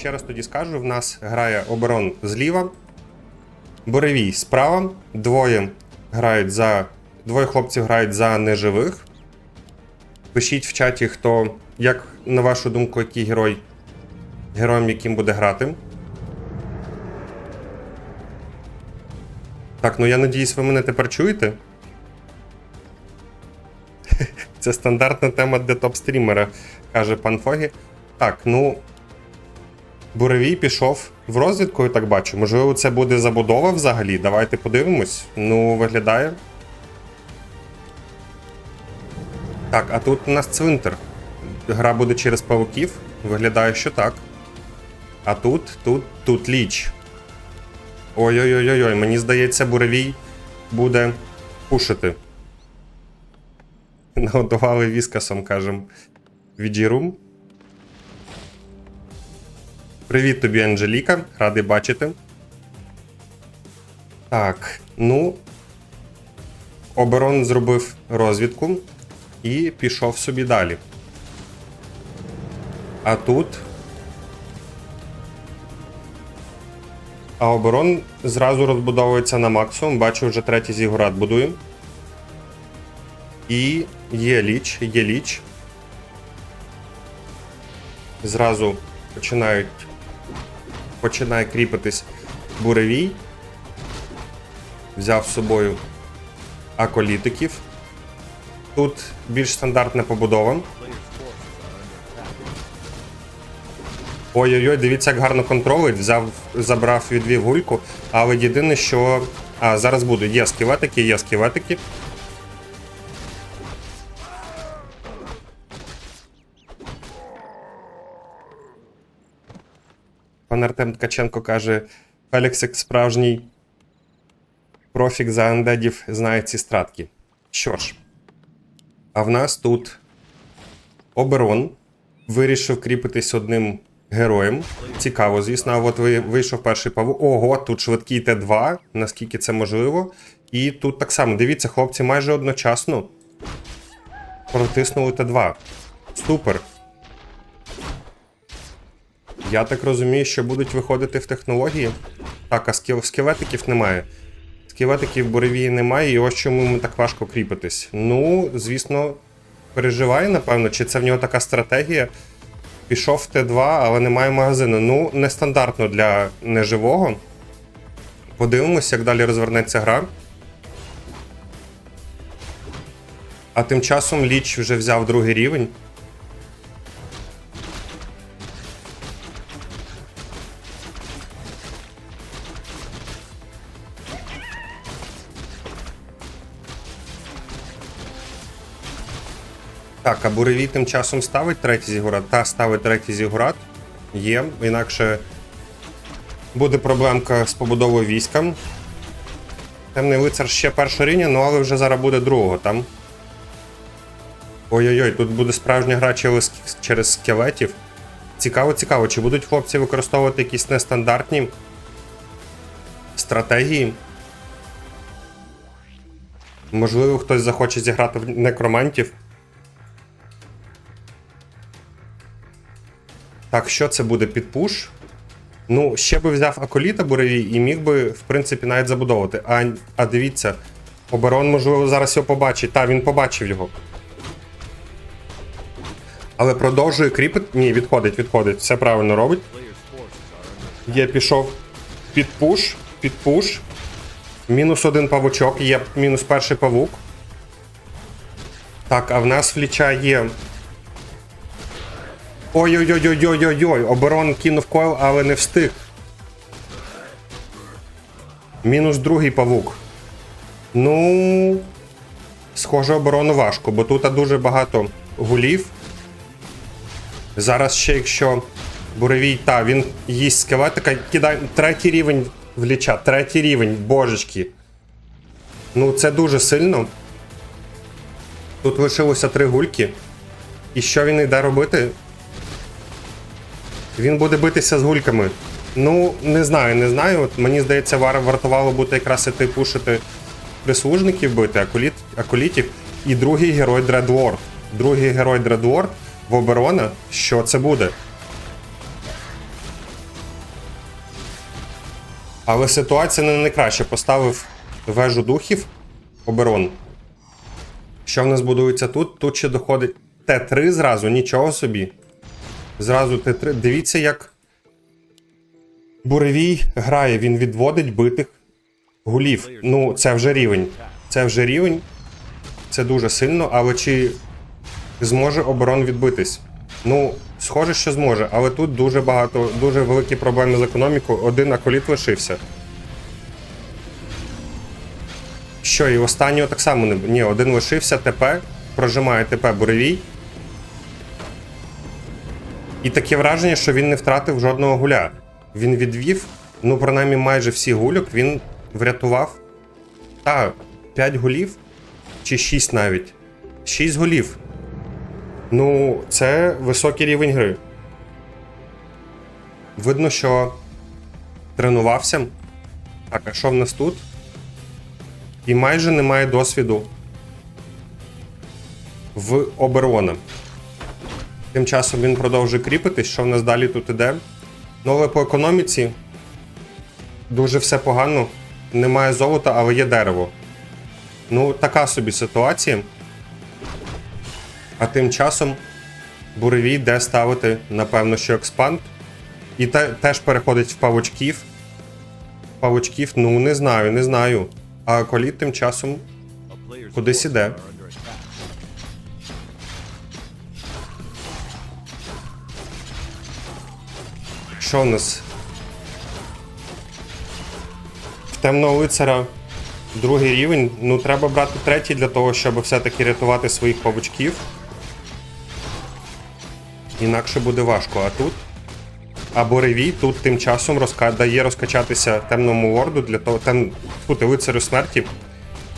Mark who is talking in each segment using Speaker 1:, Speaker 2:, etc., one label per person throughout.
Speaker 1: Ще раз тоді скажу: в нас грає оборон зліва, Боревій справа, двоє грають за. Двоє хлопців грають за неживих. Пишіть в чаті, хто, як на вашу думку, який герой героєм, яким буде грати. Так, ну я надіюсь, ви мене тепер чуєте. Це стандартна тема для топ-стрімера, каже пан Фогі. Так, ну. Буревій пішов в розвідку, я так бачу. Можливо, це буде забудова взагалі. Давайте подивимось. Ну, виглядає. Так, а тут у нас цвинтар. Гра буде через павуків. Виглядає, що так. А тут, тут, тут ліч. Ой-ой-ой, мені здається, буревій буде пушити. Нагодували віскасом, кажем. Відірум. Привіт тобі, Анжеліка. Радий бачити. Так, ну. Оборон зробив розвідку і пішов собі далі. А тут. А оборон зразу розбудовується на максимум. Бачу, вже третій зігурат будує. І є ліч, є ліч. Зразу починають. Починає кріпитись буревій. Взяв з собою аколітиків. Тут більш стандартна побудова. Ой-ой-ой, дивіться, як гарно контролить. Взяв, забрав, відвів гульку. Але єдине, що. А, зараз буде. Є скелетики, є скелетики. Пан Артем Ткаченко каже: Фелікс як справжній профік за андедів знає ці стратки. Що ж, а в нас тут оберон вирішив кріпитись одним героєм. Цікаво, звісно, от вийшов перший павук. Ого, тут швидкий Т2, наскільки це можливо. І тут так само, дивіться, хлопці майже одночасно протиснули Т2. Супер. Я так розумію, що будуть виходити в технології. Так, а скел- скелетиків немає. Скелетиків буревії немає, і ось чому йому так важко кріпитись. Ну, звісно, переживає, напевно, чи це в нього така стратегія. Пішов в Т2, але немає магазину. Ну, нестандартно для неживого. Подивимося, як далі розвернеться гра. А тим часом Ліч вже взяв другий рівень. А буревій тим часом ставить третій зігурат. Та ставить третій зігурат. Є, інакше буде проблемка з побудовою війська. Темний лицар ще першого рівня, ну але вже зараз буде другого там. Ой-ой-ой, тут буде справжня гра через, скелетів. Цікаво, цікаво, чи будуть хлопці використовувати якісь нестандартні стратегії. Можливо, хтось захоче зіграти в некромантів. Так, що це буде під пуш? Ну, ще би взяв Аколіта буревій і міг би, в принципі, навіть забудовувати. А, а дивіться, оборон, можливо, зараз його побачить. Та, він побачив його. Але продовжує кріпити. Ні, відходить, відходить. Все правильно робить. Є, пішов під пуш, під пуш. Мінус один павучок, є мінус перший павук. Так, а в нас фліча є Ой-ой-ой-ой-ой-ой-ой, оборон кинув койл, але не встиг. Мінус другий павук. Ну. Схоже, оборону важко, бо тут дуже багато гулів. Зараз ще якщо буревій, та, він їсть скелетика, кидає третій рівень вліча, третій рівень, божечки. Ну, це дуже сильно. Тут лишилося три гульки. І що він йде робити? Він буде битися з гульками. Ну, не знаю, не знаю. От мені здається, вар вартувало бути якраз іти пушити прислужників бити, акуліт, акулітів. І другий герой Дредлорд. Другий герой Дредлорд в оборона. Що це буде? Але ситуація не найкраща. Поставив вежу духів оберон. Що в нас будується тут? Тут ще доходить Т3 зразу, нічого собі. Зразу Т3. Дивіться, як Буревій грає, він відводить битих гулів. Ну, це вже рівень. Це вже рівень. Це дуже сильно, але чи зможе оборон відбитись? Ну, схоже, що зможе, але тут дуже багато, дуже великі проблеми з економікою. Один аколіт лишився. Що, і останнього так само не. Ні, один лишився, ТП, прожимає ТП буревій. І таке враження, що він не втратив жодного гуля. Він відвів, ну, принаймні, майже всі гульок він врятував. Та, 5 гулів чи 6 навіть. 6 голів. Ну, це високий рівень гри. Видно, що тренувався. Так, а що в нас тут? І майже немає досвіду в оборона. Тим часом він продовжує кріпитись, що в нас далі тут іде. Нове по економіці. Дуже все погано. Немає золота, але є дерево. Ну, така собі ситуація. А тим часом буревій де ставити, напевно, що експанд. І те, теж переходить в павучків. Павучків, ну не знаю, не знаю. А коліт тим часом кудись іде. Що в нас? Темного лицаря другий рівень. Ну, треба брати третій для того, щоб все-таки рятувати своїх павучків. Інакше буде важко. А тут. А Боревій тут тим часом розка... дає розкачатися темному лорду для того. Тем... Фу, лицарю смерті.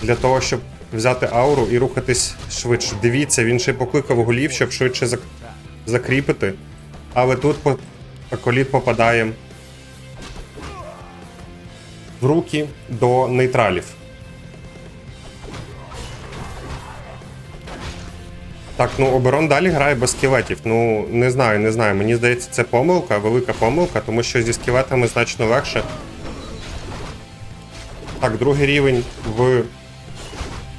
Speaker 1: Для того, щоб взяти ауру і рухатись швидше. Дивіться, він ще покликав голів, щоб швидше зак... закріпити. Але тут коліт попадає в руки до нейтралів. Так, ну оборон далі грає без скелетів. Ну, не знаю, не знаю. Мені здається, це помилка, велика помилка, тому що зі скелетами значно легше. Так, другий рівень в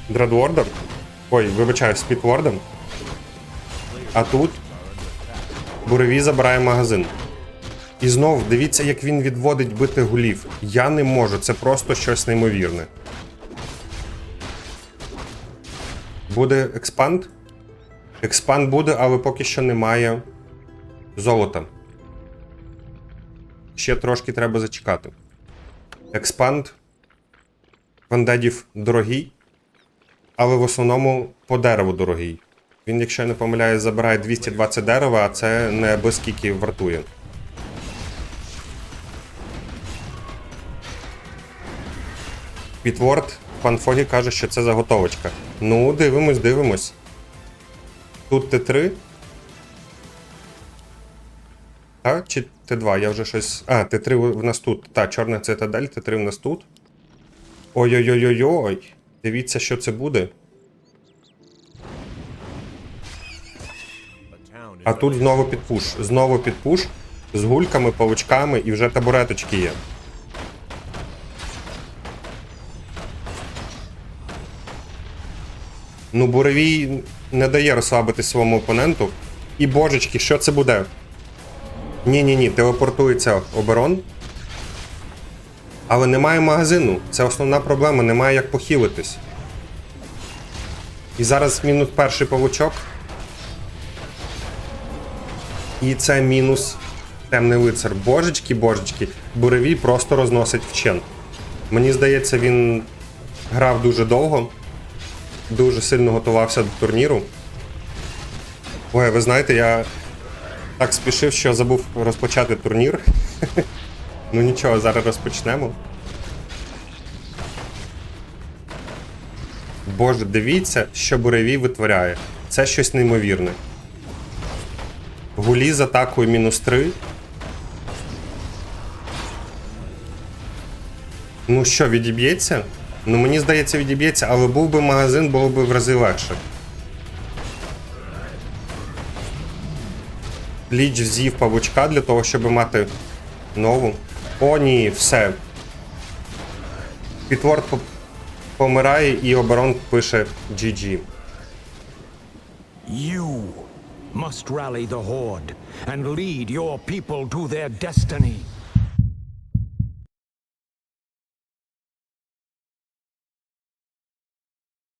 Speaker 1: Дредворда. Ой, вибачаю, Спідворда. А тут Буревій забирає магазин. І знов дивіться, як він відводить битих гулів. Я не можу, це просто щось неймовірне. Буде експанд? Експанд буде, але поки що немає золота. Ще трошки треба зачекати. Експанд вандедів дорогий, але в основному по дереву дорогий. Він, якщо я не помиляюсь, забирає 220 дерева, а це не без скільки вартує. Пітворд, пан Фогі каже, що це заготовочка. Ну, дивимось, дивимось. Тут Т3. А, чи Т2, я вже щось. А, Т3 в нас тут. Та, чорна цитадель, Т3 в нас тут. Ой-ой-ой-ой-ой. Дивіться, що це буде. А тут знову підпуш. Знову підпуш з гульками, павучками і вже табуреточки є. Ну, буревій не дає розслабити своєму опоненту. І божечки, що це буде? Ні-ні ні, телепортується оборон. Але немає магазину. Це основна проблема, немає як похилитись. І зараз мінус перший павучок. І це мінус темний лицар. Божечки, божечки, буревій просто розносить вчен. Мені здається, він грав дуже довго дуже сильно готувався до турніру. Ой, ви знаєте, я так спішив, що забув розпочати турнір. ну нічого, зараз розпочнемо. Боже, дивіться, що буревій витворяє. Це щось неймовірне. Гулі з атакою мінус 3. Ну що, відіб'ється? Ну мені здається, відіб'ється, але був би магазин, було б в рази легше. Ліч взів павучка для того, щоб мати нову. О, ні, все. Підворд помирає і оборон пише GG.
Speaker 2: You must rally the Horde and lead your people to their destiny.